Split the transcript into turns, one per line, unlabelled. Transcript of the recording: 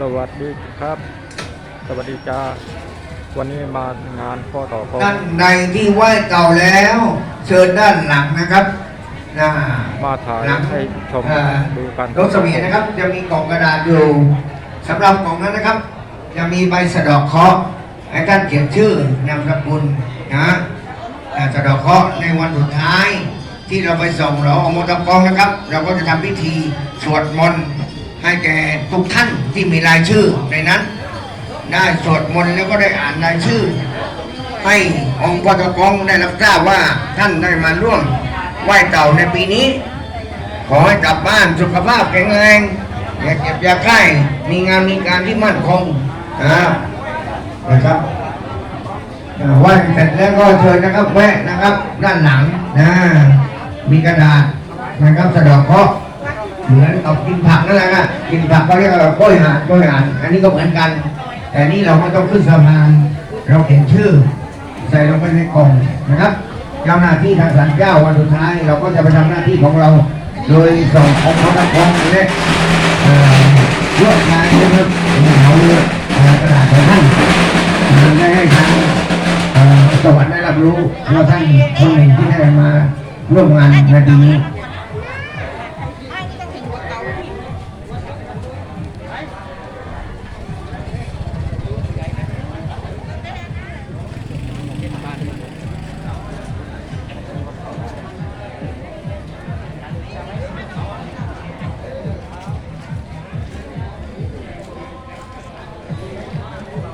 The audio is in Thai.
สวัสดีครับ สวัสดีจ้า วันนี้มางานข้อต่อข้อ
ด้านในที่ไหว้เก่าแล้ว เชิญด้านหลังนะครับนะ
มาถ่าย
หลัง
ให้ชม
เอ่อ
ดูกัน
รถเสมียนนะครับ จะมีกล่องกระดาษอยู่สำหรับกล่องนั้นนะครับ จะมีใบสะเดอกเคราะห์ให้ท่านเขียนชื่อนามสกุลนะอ่าสะเดอกเคราะห์ในวันสุดท้าย ที่เราไปส่งเราอมตะกองนะครับ เราก็จะทำพิธีสวดมนต์ ให้แก่ทุกท่านที่มีรายชื่อในนั้น ได้สวดมนต์แล้วก็ได้อ่านรายชื่อ ให้องค์ปตกองได้รับทราบว่าท่านได้มาร่วมไหว้เต่าในปีนี้ ขอให้กลับบ้านสุขภาพแข็งแรงอย่าเจ็บอย่าไข้มีงานมีการที่มั่นคงนะครับนะครับไหว้เสร็จแล้วก็เชิญนะครับแวะนะครับ ด้านหลังนะมีกระดาษนะครับสะเดอกเคาะ เหมือนกับกินผักนั่นแหละนะกินผักก็เรียกว่ากล้วยหาดกล้วยหาดอันนี้ก็เหมือนกัน แต่นี่เราไม่ต้องขึ้นสะพาน เราเขียนชื่อ ใส่ลงไปในกล่องนะครับเจ้าหน้าที่ทางศาลเจ้าวันสุดท้าย เราก็จะไปทำหน้าที่ของเรา โดยส่งองค์พระนครและเอ่วดลายนะครับเอาเอ่อกระดาษของท่านได้ให้ทางเอ่อสวรรค์ได้รับรู้ว่าท่านคนหนึ่งที่ได้มาร่วมงานในปีนี้ Thank you.